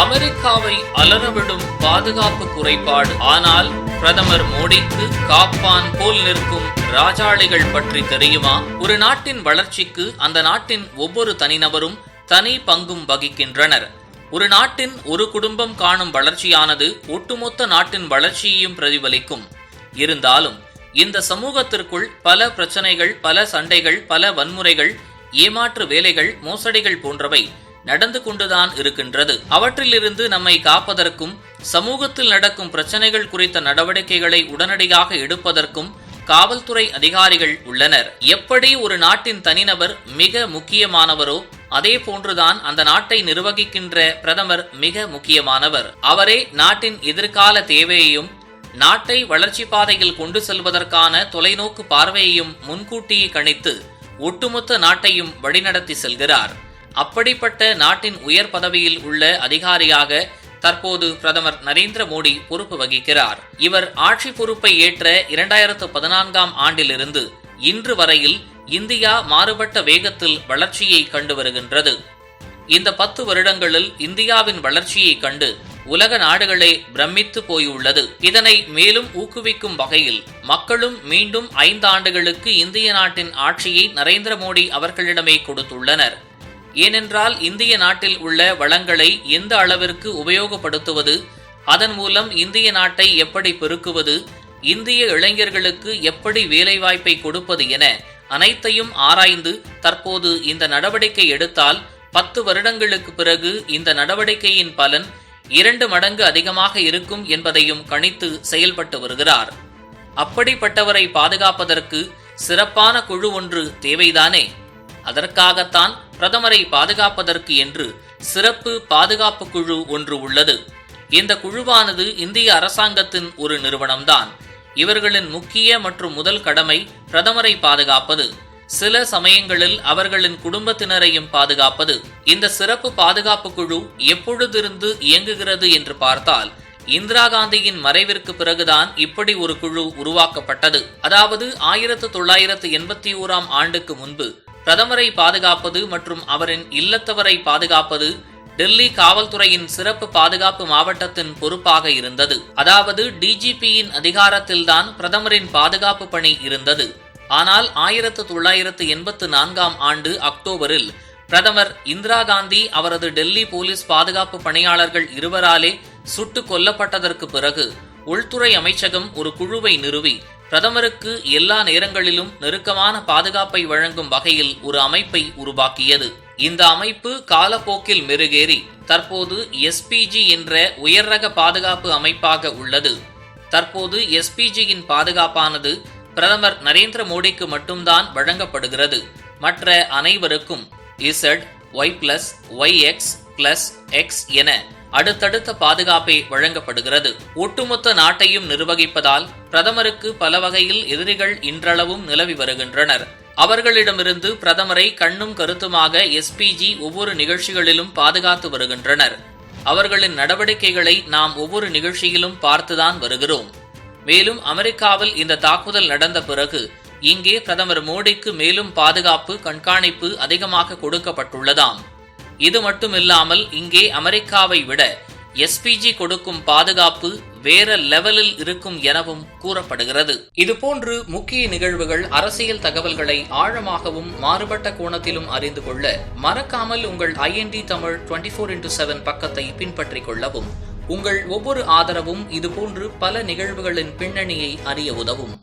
அமெரிக்காவை அலறவிடும் பாதுகாப்பு குறைபாடு. ஆனால் பிரதமர் மோடிக்கு காப்பான் போல் நிற்கும் ராஜாளிகள் பற்றி தெரியுமா? ஒரு நாட்டின் வளர்ச்சிக்கு அந்த நாட்டின் ஒவ்வொரு தனிநபரும் தனி பங்கும் வகிக்கின்றனர். ஒரு நாட்டின் ஒரு குடும்பம் காணும் வளர்ச்சியானது ஒட்டுமொத்த நாட்டின் வளர்ச்சியையும் பிரதிபலிக்கும். இருந்தாலும் இந்த சமூகத்திற்குள் பல பிரச்சனைகள் பல சண்டைகள் பல வன்முறைகள் ஏமாற்று வேலைகள் மோசடிகள் போன்றவை நடந்து கொண்டுதான் இருக்கின்றது. அவற்றிலிருந்து நம்மை காப்பதற்கும் சமூகத்தில் நடக்கும் பிரச்சனைகள் குறித்த நடவடிக்கைகளை உடனடியாக எடுப்பதற்கும் காவல்துறை அதிகாரிகள் உள்ளனர். எப்படி ஒரு நாட்டின் தனிநபர் மிக முக்கியமானவரோ அதே போன்றுதான் அந்த நாட்டை நிர்வகிக்கின்ற பிரதமர் மிக முக்கியமானவர். அவரே நாட்டின் எதிர்கால தேவையையும் நாட்டை வளர்ச்சி பாதையில் கொண்டு செல்வதற்கான தொலைநோக்கு பார்வையையும் முன்கூட்டியே கணித்து ஒட்டுமொத்த நாட்டையும் வழிநடத்தி செல்கிறார். அப்படிப்பட்ட நாட்டின் உயர் பதவியில் உள்ள அதிகாரியாக தற்போது பிரதமர் நரேந்திர மோடி பொறுப்பு வகிக்கிறார். இவர் ஆட்சி பொறுப்பை ஏற்ற இரண்டாயிரத்து பதினான்காம் ஆண்டிலிருந்து இன்று வரையில் இந்தியா மாறுபட்ட வேகத்தில் வளர்ச்சியை கண்டு வருகின்றது. இந்த பத்து வருடங்களில் இந்தியாவின் வளர்ச்சியை கண்டு உலக நாடுகளே பிரமித்து போயுள்ளது. இதனை மேலும் ஊக்குவிக்கும் வகையில் மக்களும் மீண்டும் ஐந்து ஆண்டுகளுக்கு இந்திய நாட்டின் ஆட்சியை நரேந்திர மோடி அவர்களிடமே கொடுத்துள்ளனர். ஏனென்றால் இந்திய நாட்டில் உள்ள வளங்களை எந்த அளவிற்கு உபயோகப்படுத்துவது அதன் மூலம் இந்திய நாட்டை எப்படி பெருக்குவது இந்திய இளைஞர்களுக்கு எப்படி வேலைவாய்ப்பை கொடுப்பது என அனைத்தையும் ஆராய்ந்து தற்போது இந்த நடவடிக்கை எடுத்தால் பத்து வருடங்களுக்கு பிறகு இந்த நடவடிக்கையின் பலன் இரண்டு மடங்கு அதிகமாக இருக்கும் என்பதையும் கணித்து செயல்பட்டு வருகிறார். அப்படிப்பட்டவரை பாதுகாப்பதற்கு சிறப்பான குழு ஒன்று தேவைதானே? அதற்காகத்தான் பிரதமரை பாதுகாப்பதற்கு என்று சிறப்பு பாதுகாப்பு குழு ஒன்று உள்ளது. இந்த குழுவானது இந்திய அரசாங்கத்தின் ஒரு நிறுவனம்தான். இவர்களின் முக்கிய மற்றும் முதல் கடமை பிரதமரை பாதுகாப்பது. சில சமயங்களில் அவர்களின் குடும்பத்தினரையும் பாதுகாப்பது. இந்த சிறப்பு பாதுகாப்பு குழு எப்பொழுதிருந்து இயங்குகிறது என்று பார்த்தால் இந்திரா காந்தியின் மறைவிற்கு பிறகுதான் இப்படி ஒரு குழு உருவாக்கப்பட்டது. அதாவது ஆயிரத்து தொள்ளாயிரத்து எண்பத்தி ஓராம் ஆண்டுக்கு முன்பு பிரதமரை பாதுகாப்பது மற்றும் அவரின் இல்லத்தவரை பாதுகாப்பது டெல்லி காவல்துறையின் சிறப்பு பாதுகாப்பு மாவட்டத்தின் பொறுப்பாக இருந்தது. அதாவது டிஜிபியின் அதிகாரத்தில்தான் பிரதமரின் பாதுகாப்பு பணி இருந்தது. ஆனால் ஆயிரத்து தொள்ளாயிரத்து எண்பத்து நான்காம் ஆண்டு அக்டோபரில் பிரதமர் இந்திரா காந்தி அவரது டெல்லி போலீஸ் பாதுகாப்பு பணியாளர்கள் இருவராலே சுட்டுக் கொல்லப்பட்டதற்கு பிறகு உள்துறை அமைச்சகம் ஒரு குழுவை நிறுவி பிரதமருக்கு எல்லா நேரங்களிலும் நெருக்கமான பாதுகாப்பை வழங்கும் வகையில் ஒரு அமைப்பை உருவாக்கியது. இந்த அமைப்பு காலப்போக்கில் மெருகேறி தற்போது எஸ்பிஜி என்ற உயர்ரக பாதுகாப்பு அமைப்பாக உள்ளது. தற்போது எஸ்பிஜியின் பாதுகாப்பானது பிரதமர் நரேந்திர மோடிக்கு மட்டும்தான் வழங்கப்படுகிறது. மற்ற அனைவருக்கும் Z Y plus Y X plus X என அடுத்தடுத்த பாதுகாப்பை வழங்கப்படுகிறது. ஒட்டுமொத்த நாட்டையும் நிர்வகிப்பதால் பிரதமருக்கு பல வகையில் எதிரிகள் இன்றளவும் நிலவி வருகின்றனர். அவர்களிடமிருந்து பிரதமரை கண்ணும் கருத்துமாக எஸ்பிஜி ஒவ்வொரு நிகழ்ச்சிகளிலும் பாதுகாத்து வருகின்றனர். அவர்களின் நடவடிக்கைகளை நாம் ஒவ்வொரு நிகழ்ச்சியிலும் பார்த்துதான் வருகிறோம். மேலும் அமெரிக்காவில் இந்த தாக்குதல் நடந்த பிறகு இங்கே பிரதமர் மோடிக்கு மேலும் பாதுகாப்பு கண்காணிப்பு அதிகமாக கொடுக்கப்பட்டுள்ளதாம். இது மட்டுமில்லாமல் இங்கே அமெரிக்காவை விட எஸ்பிஜி கொடுக்கும் பாதுகாப்பு வேற லெவலில் இருக்கும் எனவும் கூறப்படுகிறது. இதுபோன்று முக்கிய நிகழ்வுகள் அரசியல் தகவல்களை ஆழமாகவும் மாறுபட்ட கோணத்திலும் அறிந்து கொள்ள மறக்காமல் உங்கள் IND Tamil twenty four into seven பக்கத்தை பின்பற்றிக் கொள்ளவும். உங்கள் ஒவ்வொரு ஆதரவும் இதுபோன்று பல நிகழ்வுகளின் பின்னணியை அறிய உதவும்.